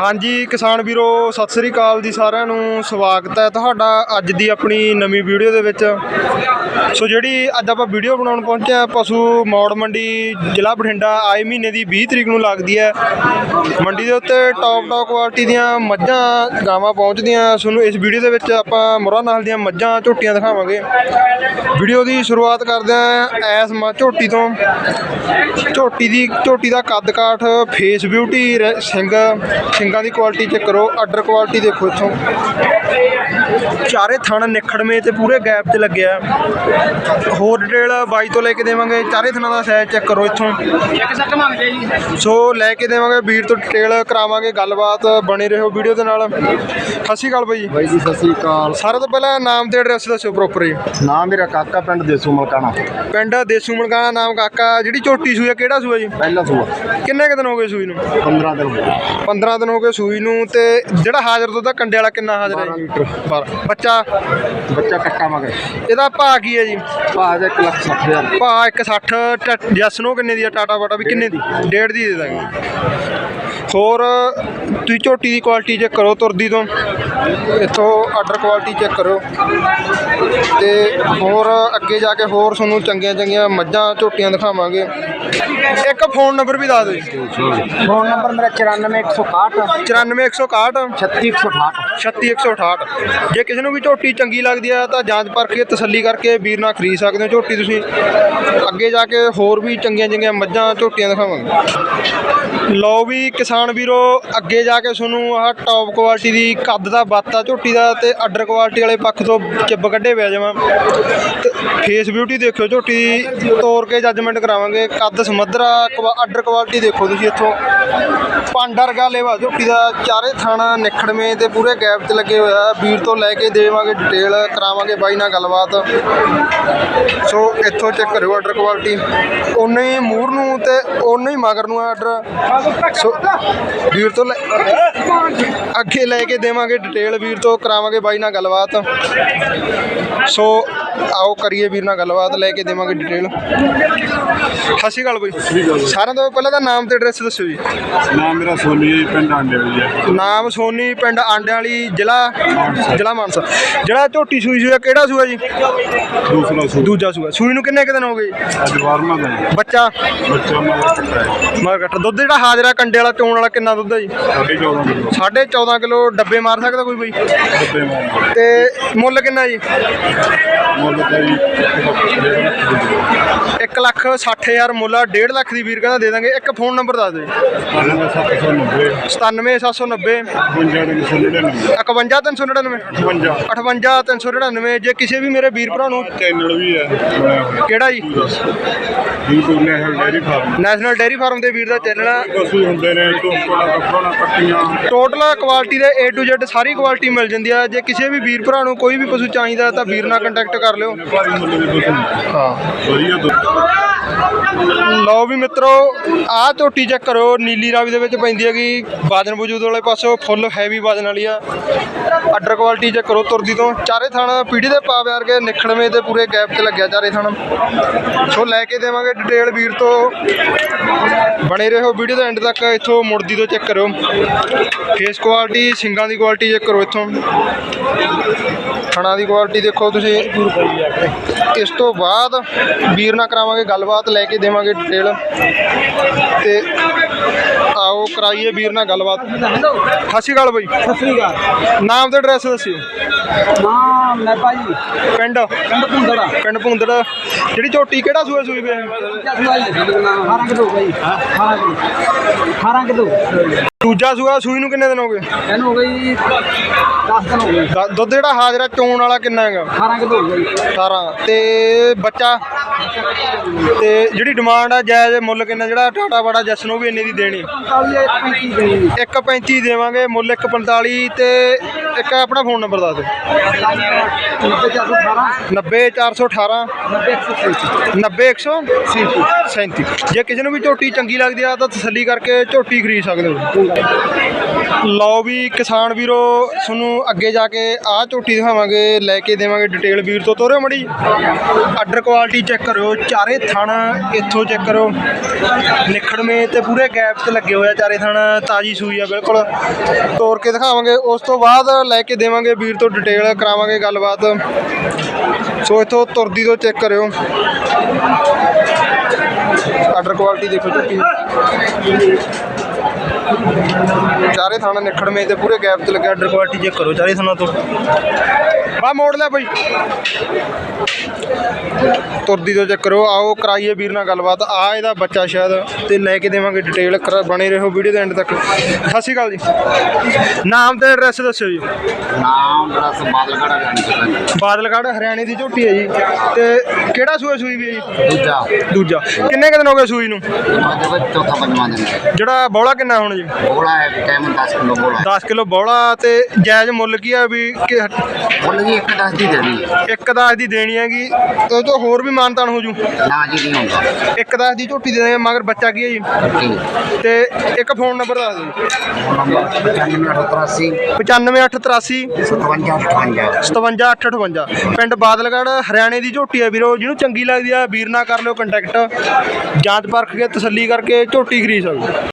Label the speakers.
Speaker 1: ਹਾਂਜੀ, ਕਿਸਾਨ ਵੀਰੋ, ਸਤਿ ਸ੍ਰੀ ਅਕਾਲ ਜੀ ਸਾਰਿਆਂ ਨੂੰ। ਸਵਾਗਤ ਹੈ ਤੁਹਾਡਾ ਅੱਜ ਦੀ ਆਪਣੀ ਨਵੀਂ ਵੀਡੀਓ ਦੇ ਵਿੱਚ। ਸੋ ਜਿਹੜੀ ਅੱਜ ਆਪਾਂ ਵੀਡੀਓ ਬਣਾਉਣ ਪਹੁੰਚੇ ਹਾਂ, ਪਸ਼ੂ ਮੌੜ ਮੰਡੀ, ਜ਼ਿਲ੍ਹਾ ਬਠਿੰਡਾ, ਆਏ ਮਹੀਨੇ ਦੀ 20 ਤਰੀਕ ਨੂੰ ਲੱਗਦੀ ਹੈ। ਮੰਡੀ ਦੇ ਉੱਤੇ ਟੌਪ ਟੌਪ ਕੁਆਲਿਟੀ ਦੀਆਂ ਮੱਝਾਂ, ਗਾਵਾਂ ਪਹੁੰਚਦੀਆਂ। ਤੁਹਾਨੂੰ ਇਸ ਵੀਡੀਓ ਦੇ ਵਿੱਚ ਆਪਾਂ ਮੁਰਾ ਨਾਲ ਦੀਆਂ ਮੱਝਾਂ, ਝੋਟੀਆਂ ਦਿਖਾਵਾਂਗੇ। ਵੀਡੀਓ ਦੀ ਸ਼ੁਰੂਆਤ ਕਰਦੇ ਹਾਂ ਐਸ ਮੱਝ ਝੋਟੀ ਤੋਂ। ਝੋਟੀ ਦੀ, ਝੋਟੀ ਦਾ ਕੱਦ ਕਾਠ ਫੇਸ ਬਿਊਟੀ ਰ- ਸਿੰਘ। ਸਿੰਘਾਂ ਦੀ ਕੁਆਲਿਟੀ ਚੈੱਕ ਕਰੋ ਆਰਡਰ ਕੁਆਲਿਟੀ ਦੇਖੋ ਇੱਥੋਂ। ਚਾਰੇ ਥਣ ਨਿਖੜਵੇਂ ਤੇ ਪੂਰੇ ਗੈਪ 'ਚ ਲੱਗਿਆ। ਹੋਰ ਡਿਟੇਲ ਬਾਈ ਤੋਂ ਲੈ ਕੇ ਦੇਵਾਂਗੇ। ਚਾਰੇ ਥਣਾਂ ਦਾ ਸਾਈਜ਼ ਚੈੱਕ ਕਰੋ ਇੱਥੋਂ।
Speaker 2: ਇੱਕ ਸੱਟ ਮੰਗਦੇ ਜੀ।
Speaker 1: ਸੋ ਲੈ ਕੇ ਦੇਵਾਂਗੇ ਵੀਰ ਤੋਂ ਡਿਟੇਲ ਕਰਾਵਾਂਗੇ ਗੱਲਬਾਤ ਬਣੇ ਰਹੋ ਵੀਡੀਓ ਦੇ ਨਾਲ। ਸਤਿ ਸ਼੍ਰੀ ਅਕਾਲ ਬਾਈ
Speaker 3: ਬਾਈ ਜੀ ਸਤਿ ਸ੍ਰੀ ਅਕਾਲ।
Speaker 1: ਸਾਰਿਆਂ ਤੋਂ ਪਹਿਲਾਂ ਨਾਮ ਤੇ ਐਡਰੈਸ ਦੱਸਿਓ ਪ੍ਰੋਪਰ ਜੀ।
Speaker 3: ਨਾਮ ਮੇਰਾ ਕਾਕਾ ਪਿੰਡ ਦੇਸੂ ਮਲਕਾਣਾ।
Speaker 1: ਪਿੰਡ ਦੇਸੂ ਮਲਕਾਣਾ ਨਾਮ ਕਾਕਾ ਜਿਹੜੀ ਝੋਟੀ ਸੂਈ ਆ ਕਿਹੜਾ ਸੂਆ ਜੀ?
Speaker 3: ਪਹਿਲਾ ਸੂਆ।
Speaker 1: ਕਿੰਨੇ ਕੁ ਦਿਨ ਹੋ ਗਏ ਸੂਈ ਨੂੰ?
Speaker 3: 15 ਦਿਨ ਹੋ ਗਏ।
Speaker 1: 15 ਦਿਨ ਹੋ ਗਏ ਸੂਈ ਨੂੰ ਤੇ ਜਿਹੜਾ ਹਾਜ਼ਰ ਦੁੱਧ ਆ ਕੰਡੇ ਵਾਲਾ ਕਿੰਨਾ ਹਾਜ਼ਰ ਹੈ
Speaker 3: 12
Speaker 1: ਜੀ
Speaker 3: ਲੀਟਰ।
Speaker 1: ਬੱਚਾ।
Speaker 3: ਬੱਚਾ ਕੱਟਾ ਮਗਰ।
Speaker 1: ਇਹਦਾ ਭਾਅ ਕੀ ਹੈ ਜੀ?
Speaker 3: ਭਾਅ ਦਾ 1 ਲੱਖ 60 ਹਜ਼ਾਰ।
Speaker 1: ਭਾਅ 160 ਜੱਸ ਨੂੰ ਕਿੰਨੇ ਦੀ ਆ? ਟਾਟਾ ਬਾਟਾ ਵੀ ਕਿੰਨੇ ਦੀ? ਡੇਢ ਦੀ ਦੇ ਦਾਂਗੇ। ਹੋਰ ਤੁਸੀਂ ਝੋਟੀ ਦੀ ਕੁਆਲਿਟੀ ਚੈੱਕ ਕਰੋ ਤੁਰਦੀ ਤੋਂ। ਇੱਥੋਂ ਆਰਡਰ ਕੁਆਲਿਟੀ ਚੈੱਕ ਕਰੋ ਤੇ ਹੋਰ ਅੱਗੇ ਜਾ ਕੇ ਹੋਰ ਤੁਹਾਨੂੰ ਚੰਗੀਆਂ ਚੰਗੀਆਂ ਮੱਝਾਂ ਝੋਟੀਆਂ ਦਿਖਾਵਾਂਗੇ। ਇੱਕ ਫੋਨ ਨੰਬਰ ਵੀ ਦੱਸ ਦਿਓ
Speaker 3: ਫੋਨ ਨੰਬਰ ਮੇਰਾ 94161
Speaker 1: 94161
Speaker 3: 36168
Speaker 1: 36168 ਜੇ ਕਿਸੇ ਨੂੰ ਵੀ ਝੋਟੀ ਚੰਗੀ ਲੱਗਦੀ ਹੈ ਤਾਂ ਜਾਂਚ ਪਰਖ ਕੇ ਤਸੱਲੀ ਕਰਕੇ ਵੀਰ ਨਾਲ ਖਰੀਦ ਸਕਦੇ ਹੋ ਝੋਟੀ ਤੁਸੀਂ। ਅੱਗੇ ਜਾ ਕੇ ਹੋਰ ਵੀ ਚੰਗੀਆਂ ਚੰਗੀਆਂ ਮੱਝਾਂ ਝੋਟੀਆਂ ਦਿਖਾਵਾਂਗੇ। ਲਓ ਵੀ ਕਿਸਾਨ ਵੀਰੋ, ਅੱਗੇ ਜਾ ਕੇ ਤੁਹਾਨੂੰ ਆਹ ਟੌਪ ਕੁਆਲਿਟੀ ਦੀ ਕੱਦ ਦਾ ਬਾਤਾ ਝੋਟੀ ਦਾ ਤੇ ਆਰਡਰ ਕੁਆਲਿਟੀ ਵਾਲੇ ਪੱਖ ਤੋਂ ਚਿੱਬ ਕੱਢੇ ਪਿਆ ਜਾਵਾਂ ਫੇਸ ਬਿਊਟੀ ਦੇਖਿਓ, ਝੋਟੀ ਤੋਰ ਕੇ ਜੱਜਮੈਂਟ ਕਰਾਵਾਂਗੇ। ਕੱਦ ਸਮੱਧਰਾ ਆਰਡਰ ਕੁਆਲਿਟੀ ਦੇਖੋ ਤੁਸੀਂ ਇੱਥੋਂ। ਪਾਂਡਾ ਰਗਾ ਲੇਵਾ, ਝੋਟੀ ਦਾ ਚਾਰੇ ਥਾਣਾ ਨਿਖੜਵੇਂ ਤੇ ਪੂਰੇ ਗੈਪ 'ਚ ਲੱਗੇ ਹੋਇਆ ਵੀਰ ਤੋਂ ਲੈ ਕੇ ਦੇਵਾਂਗੇ ਡਿਟੇਲ ਕਰਾਵਾਂਗੇ ਬਾਈ ਨਾਲ ਗੱਲਬਾਤ। ਸੋ ਇੱਥੋਂ ਚੈੱਕ ਕਰਿਓ ਆਰਡਰ ਕੁਆਲਿਟੀ ਉਨੇ ਹੀ ਮੂਰ ਨੂੰ ਤੇ ਉਹਨੇ ਹੀ ਮਗਰ ਨੂੰ ਆਰਡਰ ਸੋ ਵੀਰ ਤੋਂ ਲੈ ਅੱਗੇ ਲੈ ਕੇ ਦੇਵਾਂਗੇ ਡਿਟੇਲ ਵੀਰ ਤੋਂ ਕਰਾਵਾਂਗੇ ਬਾਈ ਨਾਲ ਗੱਲਬਾਤ। ਸੋ ਆਓ ਕਰੀਏ ਵੀਰ ਨਾਲ ਗੱਲਬਾਤ ਲੈ ਕੇ ਦੇਵਾਂਗੇ ਡਿਟੇਲ ਸਤਿ ਸ਼੍ਰੀ ਅਕਾਲ ਬਾਈ। ਸਾਰਿਆਂ ਤੋਂ ਪਹਿਲਾਂ ਤਾਂ ਨਾਮ ਤੇ ਐਡਰੈਸ ਦੱਸਿਓ ਜੀ।
Speaker 3: ਨਾਮ ਮੇਰਾ ਸੋਨੀ ਜੀ ਪਿੰਡ ਆਂਡੇ ਵੀ ਹੈ।
Speaker 1: ਨਾਮ ਸੋਨੀ ਪਿੰਡ ਆਂਡਿਆਂ ਵਾਲੀ ਜ਼ਿਲ੍ਹਾ ਜ਼ਿਲ੍ਹਾ ਮਾਨਸਾ। ਜਿਹੜਾ ਝੋਟੀ ਸੂਈ ਸੂਈ ਆ ਕਿਹੜਾ ਸੂਆ ਜੀ?
Speaker 3: ਦੂਸਰਾ ਸੂ
Speaker 1: ਦੂਜਾ ਸੂਆ। ਸੂਈ ਨੂੰ ਕਿੰਨੇ ਕੁ ਦਿਨ ਹੋ ਗਏ?
Speaker 3: ਅੱਜ 12ਵਾਂ ਦਿਨ
Speaker 1: ਬੱਚਾ?
Speaker 3: ਬੱਚਾ ਕੱਟਾ ਹੈ।
Speaker 1: ਮਰ ਘੱਟ ਦੁੱਧ ਜਿਹੜਾ ਹਾਜ਼ਰਾ ਕੰਡੇ ਵਾਲਾ ਚੋਣ ਵਾਲਾ ਕਿੰਨਾ ਦੁੱਧ ਹੈ ਜੀ?
Speaker 3: 14.5 ਕਿਲੋ।
Speaker 1: 14.5 ਕਿਲੋ ਡੱਬੇ ਮਾਰ ਸਕਦਾ ਕੋਈ ਬਈ?
Speaker 3: ਮਾਰ।
Speaker 1: ਤੇ ਮੁੱਲ ਕਿੰਨਾ ਜੀ?
Speaker 3: ਮੁੱਲ ਜੀ
Speaker 1: 1 ਲੱਖ 60 ਹਜ਼ਾਰ ਮੁੱਲ ਆ 1.5 ਲੱਖ ਦੀ ਵੀਰ ਕਹਿੰਦਾ ਦੇ ਦਾਂਗੇ। ਇੱਕ ਫੋਨ ਨੰਬਰ ਦੱਸ ਦਿਓ। ਜੀ
Speaker 3: 790
Speaker 1: 97790
Speaker 3: ਪੰਜਾਂ ਦੇ ਸੁਣਨੇ ਨਹੀਂ
Speaker 1: 51399
Speaker 3: ਪੰਜਾ
Speaker 1: 58399 ਜੇ ਕਿਸੇ ਵੀ ਮੇਰੇ ਵੀਰ ਭਰਾ ਨੂੰ
Speaker 3: ਚੈਨਲ ਵੀ ਹੈ।
Speaker 1: ਕਿਹੜਾ ਜੀ?
Speaker 3: National dairy farm.
Speaker 1: National dairy farm ਦੇ ਵੀਰ ਦਾ ਚੈਨਲ ਆ।
Speaker 3: ਪਸ਼ੂ ਹੁੰਦੇ ਨੇ
Speaker 1: ਟੋਟਲ ਕੁਆਲਿਟੀ ਦੇ A to Z ਸਾਰੀ ਕੁਆਲਿਟੀ ਮਿਲ ਜਾਂਦੀ ਆ। ਜੇ ਕਿਸੇ ਵੀ ਵੀਰ ਭਰਾ ਨੂੰ ਕੋਈ ਵੀ ਪਸ਼ੂ ਚਾਹੀਦਾ ਤਾਂ ਵੀਰ ਨਾਲ ਕੰਟੈਕਟ ਕਰ ਲਿਓ। ਹਾਂ।
Speaker 3: ਵਧੀਆ
Speaker 1: ਲਓ ਵੀ ਮਿੱਤਰੋ ਆਹ ਝੋਟੀ ਚੈੱਕ ਕਰੋ ਨੀਲੀ ਰਾਵੀ ਦੇ ਵਿੱਚ ਪੈਂਦੀ ਹੈਗੀ ਬਾਜਨ ਵਜੂਦ ਵਾਲੇ ਪਾਸੋਂ ਫੁੱਲ ਹੈਵੀ ਬਾਜਨ ਵਾਲੀ ਆ। ਆਰਡਰ ਕੁਆਲਿਟੀ ਚੈੱਕ ਕਰੋ ਤੁਰਦੀ ਤੋਂ। ਚਾਰੇ ਥਣ ਪੀੜੀ ਦੇ ਪਾ ਪਿਆਰ ਕੇ ਨਿਖੜਵੇਂ ਤੇ ਪੂਰੇ ਗੈਪ 'ਚ ਲੱਗਿਆ ਚਾਰੇ ਥਣ। ਸੋ ਲੈ ਕੇ ਦੇਵਾਂਗੇ ਡਿਟੇਲ ਵੀਰ ਤੋਂ। ਬਣੇ ਰਹੋ ਵੀਡੀਓ ਦੇ ਐਂਡ ਤੱਕ ਇੱਥੋਂ ਮੁੜਦੀ ਤੋਂ ਚੈੱਕ ਕਰੋ ਫੇਸ ਕੁਆਲਿਟੀ ਸਿੰਗਾਂ ਦੀ ਕੁਆਲਿਟੀ ਚੈੱਕ ਕਰੋ ਇੱਥੋਂ। ਥਣਾ ਦੀ ਕੁਆਲਿਟੀ ਦੇਖੋ ਤੁਸੀਂ। ਇਸ ਤੋਂ ਬਾਅਦ ਵੀਰ ਨਾਲ ਕਰਾਵਾਂਗੇ ਗੱਲਬਾਤ ਲੈ ਕੇ ਦੇਵਾਂਗੇ ਡਿਟੇਲ ਤੇ ਆਓ ਕਰਾਈਏ ਵੀਰ ਨਾਲ ਗੱਲਬਾਤ। ਸਤਿ ਸ਼੍ਰੀ ਅਕਾਲ ਬਾਈ।
Speaker 2: ਸਤਿ ਸ੍ਰੀ ਅਕਾਲ।
Speaker 1: ਨਾਮ ਤੇ ਐਡਰੈਸ ਦੱਸਿਓ।
Speaker 2: ਨਾਮ ਲੈ ਭਾਈ।
Speaker 1: ਪਿੰਡ?
Speaker 2: ਪਿੰਡ ਪੁੰਦੜਾ
Speaker 1: ਪਿੰਡ ਭੁੰਦੜ। ਜਿਹੜੀ ਝੋਟੀ ਕਿਹੜਾ ਸੂਆ ਸੂਈ ਵੇ
Speaker 2: ਜਸਵਾਈ ਹੈ ਨਾਮ। 18 ਕਿਲੋ ਭਾਈ 18 ਕਿਲੋ। 18 ਕਿਲੋ
Speaker 1: ਦੂਜਾ ਸੂਆ ਸੂਈ ਨੂੰ ਕਿੰਨੇ ਦਿਨ ਹੋ ਗਏ?
Speaker 2: ਇਹਨੂੰ ਹੋ ਗਈ 10 ਦਿਨ ਹੋ ਗਏ।
Speaker 1: ਦ- ਦੁੱਧ ਜਿਹੜਾ ਹਾਜ਼ਰਾ ਚੋਣ ਵਾਲਾ ਕਿੰਨਾ ਹੈਗਾ?
Speaker 2: 18 ਕਿਲੋ ਹੋ ਗਈ।
Speaker 1: 18 ਤੇ ਬੱਚਾ? ਤੇ ਜਿਹੜੀ ਡਿਮਾਂਡ ਆ ਜਾਇਜ਼ ਮੁੱਲ ਕਿੰਨਾ? ਜਿਹੜਾ ਟਾਟਾ ਬਾੜਾ ਜੱਸ ਨੂੰ ਵੀ ਇੰਨੇ ਦੀ ਦੇਣੀ
Speaker 2: 45 35 ਦੇਣੀ।
Speaker 1: 1.35 ਦੇਵਾਂਗੇ ਮੁੱਲ 1.45 ਤੇ ਇੱਕ ਆਪਣਾ ਫੋਨ ਨੰਬਰ ਦੱਸ ਦਿਓ।
Speaker 2: 418
Speaker 1: 90418
Speaker 2: 90 137
Speaker 1: 90137 ਜੇ ਕਿਸੇ ਨੂੰ ਵੀ ਝੋਟੀ ਚੰਗੀ ਲੱਗਦੀ ਆ ਤਾਂ ਤਸੱਲੀ ਕਰਕੇ ਝੋਟੀ ਖਰੀਦ ਸਕਦੇ ਹੋ। ਲਓ ਵੀ ਕਿਸਾਨ ਵੀਰੋ, ਤੁਹਾਨੂੰ ਅੱਗੇ ਜਾ ਕੇ ਆਹ ਝੋਟੀ ਦਿਖਾਵਾਂਗੇ, ਲੈ ਕੇ ਦੇਵਾਂਗੇ ਡਿਟੇਲ ਵੀਰ ਤੋਂ, ਤੋਰਿਓ ਮੜੀ। ਆਰਡਰ ਕੁਆਲਿਟੀ ਚੈੱਕ ਕਰਿਓ, ਚਾਰੇ ਥਣ ਇੱਥੋਂ ਚੈੱਕ ਕਰੋ ਨਿਖੜਵੇਂ ਤੇ ਪੂਰੇ ਗੈਪ ਤੇ ਲੱਗੇ ਹੋਏ ਆ ਚਾਰੇ ਥਣ, ਤਾਜੀ ਸੂਈ ਆ ਬਿਲਕੁਲ। ਤੋਰ ਕੇ ਦਿਖਾਵਾਂਗੇ, ਉਸ ਤੋਂ ਬਾਅਦ ਲੈ ਕੇ ਦੇਵਾਂਗੇ ਵੀਰ ਤੋਂ ਡਿਟੇਲ ਕਰਾਵਾਂਗੇ ਗੱਲਬਾਤ। ਸੋ ਇੱਥੋਂ ਤੁਰਦੀ ਤੋਂ ਚੈੱਕ ਕਰਿਓ। ਆਰਡਰ ਕੁਆਲਿਟੀ ਦੇਖੋ ਝੋਟੀ। ਚਾਰੇ ਥਾਣਾ ਨਿਖੜਵੇਂ ਤੇ ਪੂਰੇ ਗੈਪ ਤੇ ਲੱਗਿਆ ਆਰਡਰ ਕੁਆਲਿਟੀ ਚੈੱਕ ਕਰੋ, ਚਾਰੇ ਥਾਣਾ ਤੋਂ। ਬਾ ਮੋੜ ਲੈ ਬਈ। ਤੁਰਦੀ ਤੋਂ ਚੈੱਕ ਕਰੋ ਆਓ ਕਰਾਈਏ ਵੀਰ ਨਾਲ ਗੱਲਬਾਤ। ਆ ਇਹਦਾ ਬੱਚਾ ਸ਼ਾਇਦ ਤੇ ਲੈ ਕੇ ਦੇਵਾਂਗੇ ਡਿਟੇਲ ਬਣੇ ਰਹੋ ਵੀਡੀਓ ਦੇ ਐਂਡ ਤੱਕ। ਸਤਿ ਸ਼੍ਰੀ ਅਕਾਲ ਜੀ। ਨਾਮ ਤੇ ਐਡਰੈਸ ਦੱਸਿਓ ਜੀ।
Speaker 2: ਨਾਮ ਰਸ ਬਾਦਲਗੜ ਰਹਿਣ
Speaker 1: ਬਾਦਲਗੜ੍ਹ ਹਰਿਆਣੇ ਦੀ ਝੋਟੀ ਹੈ ਜੀ। ਤੇ ਕਿਹੜਾ ਸੂਆ ਸੂਈ ਵੀ ਹੈ ਜੀ?
Speaker 2: ਦੂਜਾ।
Speaker 1: ਦੂਜਾ। ਕਿੰਨੇ ਕੁ ਦਿਨ ਹੋ ਗਏ ਸੂਈ ਨੂੰ?
Speaker 2: ਚੌਥਾ ਪੰਜਵਾਂ ਦਿਨ ਹੈ।
Speaker 1: ਜਿਹੜਾ ਬੌਲਾ ਕਿੰਨਾ ਹੁਣ ਜੀ?
Speaker 2: ਬੋਲਾ ਹੈ ਟਾਈਮ 10 ਕਿਲੋ ਬੋਲਾ
Speaker 1: 10 ਕਿਲੋ ਬੌਲਾ ਤੇ ਜਾਇਜ਼ ਮੁੱਲ ਕੀ ਆ ਵੀ ਕਿ
Speaker 2: ਬੋਲ ਜੀ ਇੱਕ 10 ਦੀ ਦੇਣੀ ਹੈ।
Speaker 1: ਇੱਕ 10 ਦੀ ਦੇਣੀ ਹੈਗੀ ਉਹ ਤੋਂ ਹੋਰ ਵੀ ਮਾਨਤਾਨ ਹੋ ਜੂ।
Speaker 2: ਨਾ ਜੀ ਨਹੀਂ ਹੁੰਦਾ।
Speaker 1: ਇੱਕ 10 ਦੀ ਝੋਟੀ ਦੇ ਦੇਵਾਂਗੇ ਮਗਰ ਬੱਚਾ ਕੀ ਹੈ ਜੀ?
Speaker 2: ਠੀਕ।
Speaker 1: ਤੇ ਇੱਕ ਫੋਨ ਨੰਬਰ ਦੱਸ ਦਿਓ
Speaker 2: ਫੋਨ ਨੰਬਰ 9583
Speaker 1: 95883
Speaker 2: 5758
Speaker 1: 57858 ਪਿੰਡ ਬਾਦਲਗੜ੍ਹ ਹਰਿਆਣੇ ਦੀ ਝੋਟੀ ਹੈ ਵੀਰੋ ਜਿਹਨੂੰ ਚੰਗੀ ਲੱਗਦੀ ਆ ਵੀਰ ਨਾਲ ਕਰ ਲਿਓ ਕੰਟੈਕਟ ਜਾਂਚ ਪਰਖ ਕੇ ਤਸੱਲੀ ਕਰਕੇ ਝੋਟੀ ਖਰੀਦ ਸਕਦੇ